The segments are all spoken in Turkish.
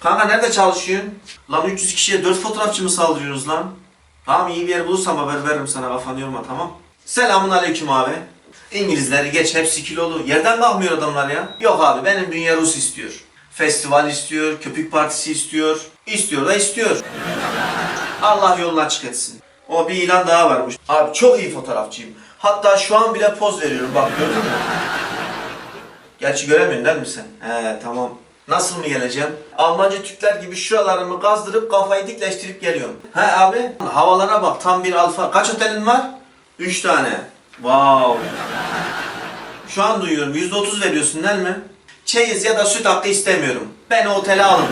Kanka nerede çalışıyorsun? Lan 300 kişiye 4 fotoğrafçı mı saldırıyorsunuz lan? Tamam iyi bir yer bulursam haber veririm sana kafanı yorma tamam. Selamun aleyküm abi. İngilizleri geç hepsi kilolu. Yerden kalkmıyor adamlar ya. Yok abi benim dünya Rus istiyor. Festival istiyor, köpük partisi istiyor. İstiyor da istiyor. Allah yolunu açık etsin. O bir ilan daha varmış. Abi çok iyi fotoğrafçıyım. Hatta şu an bile poz veriyorum bak gördün mü? Gerçi göremiyorsun değil mi sen? He tamam. Nasıl mı geleceğim? Almancı Türkler gibi şuralarımı gazdırıp kafayı dikleştirip geliyorum. He abi? Havalara bak tam bir alfa. Kaç otelin var? Üç tane. Wow. Şu an duyuyorum. Yüzde otuz veriyorsun değil mi? Çeyiz ya da süt hakkı istemiyorum. Beni otele alın.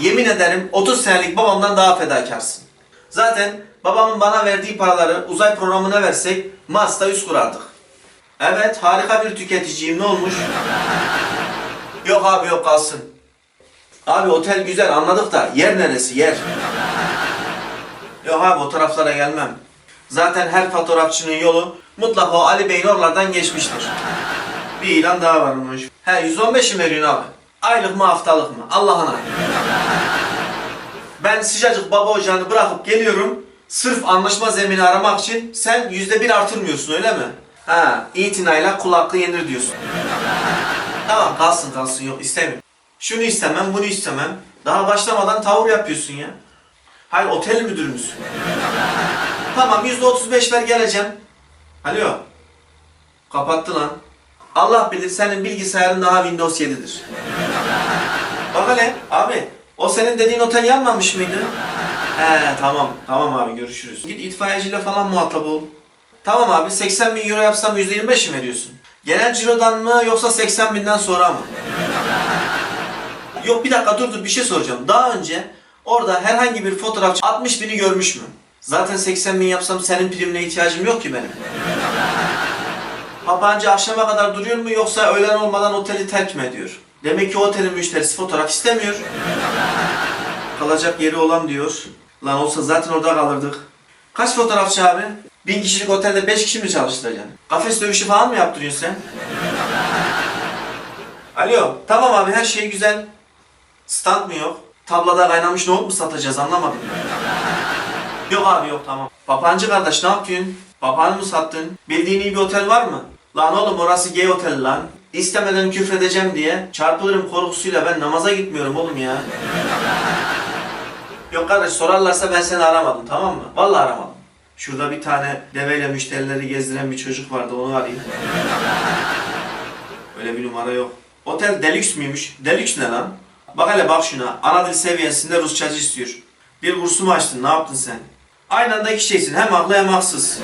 Yemin ederim 30 senelik babamdan daha fedakarsın. Zaten babamın bana verdiği paraları uzay programına versek Mars'ta üst kurardık. Evet harika bir tüketiciyim ne olmuş? Yok abi yok kalsın. Abi otel güzel anladık da yer neresi yer? Yok abi o taraflara gelmem. Zaten her fotoğrafçının yolu mutlaka o Ali Bey'in oralardan geçmiştir. Bir ilan daha varmış. He 115 mi veriyorsun abi? Aylık mı haftalık mı? Allah'ına. Ben sıcacık baba ocağını bırakıp geliyorum. Sırf anlaşma zemini aramak için sen yüzde bir artırmıyorsun öyle mi? Ha, itinayla kulaklı yenir diyorsun. Tamam kalsın kalsın yok istemiyorum. Şunu istemem bunu istemem. Daha başlamadan tavır yapıyorsun ya. Hayır otel müdürü müsün? tamam yüzde otuz beş ver geleceğim. Alo. Kapattı lan. Allah bilir senin bilgisayarın daha Windows 7'dir. Bak hele abi o senin dediğin otel yanmamış mıydı? He tamam tamam abi görüşürüz. Git itfaiyeciyle falan muhatap ol. Tamam abi 80 bin euro yapsam %25 mi veriyorsun? Genel cirodan mı yoksa 80 binden sonra mı? Yok bir dakika dur dur bir şey soracağım. Daha önce orada herhangi bir fotoğrafçı 60 bini görmüş mü? Zaten 80 bin yapsam senin primine ihtiyacım yok ki benim. Habancı akşama kadar duruyor mu yoksa öğlen olmadan oteli terk mi ediyor? Demek ki otelin müşterisi fotoğraf istemiyor. Kalacak yeri olan diyor. Lan olsa zaten orada kalırdık. Kaç fotoğrafçı abi? Bin kişilik otelde beş kişi mi çalıştıracaksın? Kafes dövüşü falan mı yaptırıyorsun sen? Alo. Tamam abi her şey güzel. Stand mı yok? Tablada kaynamış nohut mu satacağız anlamadım. Yok abi yok tamam. Papancı kardeş ne yapıyorsun? Papağanı mı sattın? Bildiğin iyi bir otel var mı? Lan oğlum orası gay otel lan. İstemeden küfredeceğim diye çarpılırım korkusuyla ben namaza gitmiyorum oğlum ya. Yok kardeş sorarlarsa ben seni aramadım tamam mı? Vallahi aramadım. Şurada bir tane deveyle müşterileri gezdiren bir çocuk vardı onu arayayım. Öyle bir numara yok. Otel deluxe müymüş? Deluxe ne lan? Bak hele bak şuna. Ana dil seviyesinde Rusçacı istiyor. Bir kursu mu açtın? Ne yaptın sen? Aynı anda iki şeysin. Hem haklı hem haksız.